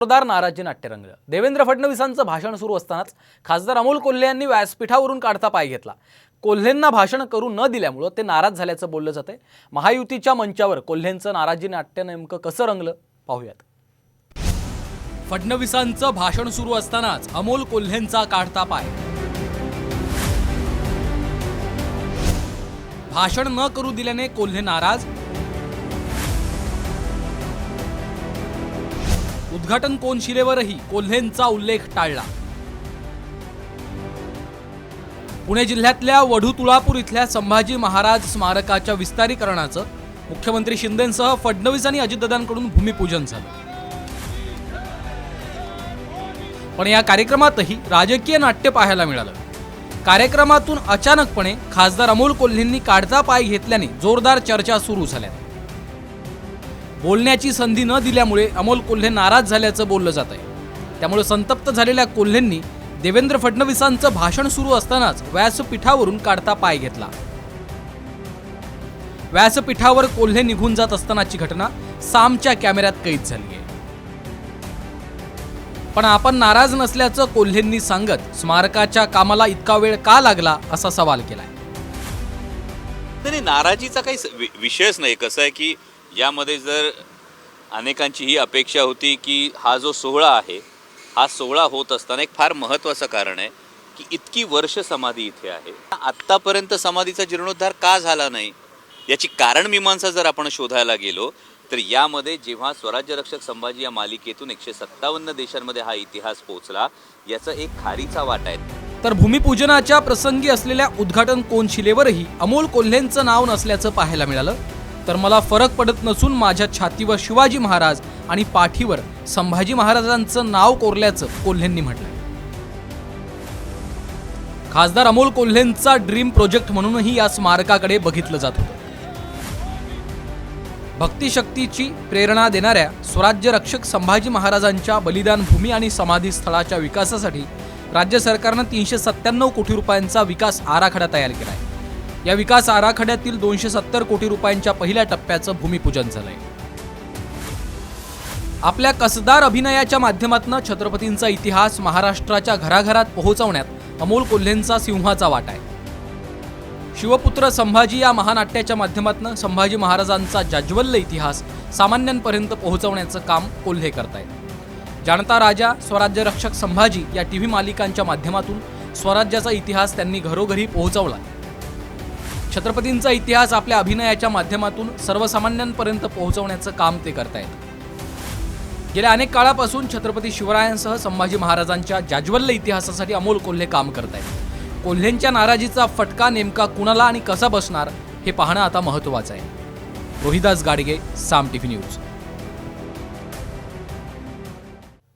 जोरदार नाराजी नाट्य रंगलं देवेंद्र फडणवीसांचं भाषण सुरू असतानाच खासदार अमोल कोल्हे यांनी व्यासपीठावरून काढता पाय घेतला. कोल्हेंना भाषण करू न दिल्यामुळं ते नाराज झाल्याचं बोललं जातंय. महायुतीच्या मंचावर कोल्हेंचं नाराजी नाट्य नेमकं कसं रंगलं पाहूयात. फडणवीसांचं भाषण सुरू असतानाच अमोल कोल्हेंचा काढता पाय. भाषण न करू दिल्याने कोल्हे नाराज? उद्घाटन कोनशिलेवरही कोल्हेंचा उल्लेख टाळला. पुणे जिल्ह्यातल्या वढू तुळापूर इथल्या संभाजी महाराज स्मारकाच्या विस्तारीकरणाचं मुख्यमंत्री शिंदेंसह फडणवीस आणि अजितदादांकडून भूमिपूजन झालं. पण या कार्यक्रमातही राजकीय नाट्य पाहायला मिळालं. कार्यक्रमातून अचानकपणे खासदार अमोल कोल्हेंनी काढता पाय घेतल्याने जोरदार चर्चा सुरू झाल्या बोलण्याची संधी न दिल्यामुळे अमोल कोल्हे नाराज झाल्याचं बोललं जात आहे त्यामुळे संतप्त झालेल्या कोल्हेंनी देवेंद्र फडणवीसांचं भाषण सुरू असतानाच व्यासपीठावरून काढता पाय घेतला. व्यासपीठावर कोल्हे निघून जात असतानाची घटना सामच्या कॅमेऱ्यात कैद झाली आहे पण आपण नाराज नसल्याचं कोल्हेंनी सांगत स्मारकाच्या कामाला इतका वेळ का लागला असा सवाल केलाय. नाराजीचा काही वि- विषयच नाही. कसं आहे की यामध्ये जर अनेकांची ही अपेक्षा होती की हा जो सोहळा आहे हा सोहळा होत असताना एक फार महत्त्वाचं कारण आहे की इतकी वर्ष समाधी इथे आहे. आत्तापर्यंत समाधीचा जीर्णोद्धार का झाला नाही? याची कारण मीमांसा जर आपण शोधायला गेलो तर यामध्ये जेव्हा स्वराज्य रक्षक संभाजी या मालिकेतून एकशे सत्तावन्न देशांमध्ये हा इतिहास पोहोचला याचा एक खारीचा वाटा आहे. तर भूमिपूजनाच्या प्रसंगी असलेल्या उद्घाटन कोनशिलेवरही अमोल कोल्हेंचं नाव नसल्याचं पाहायला मिळालं. तर मला फरक पडत नसून माझ्या छातीवर शिवाजी महाराज आणि पाठीवर संभाजी महाराजांचं नाव कोरल्याचं कोल्हेंनी म्हटलं खासदार अमोल कोल्हेंचा ड्रीम प्रोजेक्ट म्हणूनही या स्मारकाकडे बघितलं जात होतं. भक्तिशक्तीची प्रेरणा देणाऱ्या स्वराज्य रक्षक संभाजी महाराजांच्या बलिदान भूमी आणि समाधी स्थळाच्या विकासासाठी राज्य सरकारनं तीनशे सत्त्याण्णव कोटी रुपयांचा विकास आराखडा तयार केला आहे या विकास आराखड्यातील दोनशे सत्तर कोटी रुपयांच्या पहिल्या टप्प्याचं भूमिपूजन झालंय. आपल्या कसदार अभिनयाच्या माध्यमातून छत्रपतींचा इतिहास महाराष्ट्राच्या घराघरात पोहोचवण्यात अमोल कोल्हेंचा सिंहाचा वाटा आहे. शिवपुत्र संभाजी या महानाट्याच्या माध्यमातून संभाजी महाराजांचा जाज्वल्य इतिहास सामान्यांपर्यंत पोहोचवण्याचं काम कोल्हे करतायत. जाणता राजा स्वराज्य रक्षक संभाजी या टीव्ही मालिकांच्या माध्यमातून स्वराज्याचा इतिहास त्यांनी घरोघरी पोहोचवला छत्रपतींचा इतिहास आपल्या अभिनयाच्या माध्यमातून सर्वसामान्यांपर्यंत पोहोचवण्याचं काम ते करतायत. गेल्या अनेक काळापासून छत्रपती शिवरायांसह संभाजी महाराजांच्या जाज्वल्य इतिहासासाठी अमोल कोल्हे काम करत आहेत कोल्हेंच्या नाराजीचा फटका नेमका कुणाला आणि कसा बसणार हे पाहणं आता महत्त्वाचं आहे. Rohidas Gadge Saam TV news.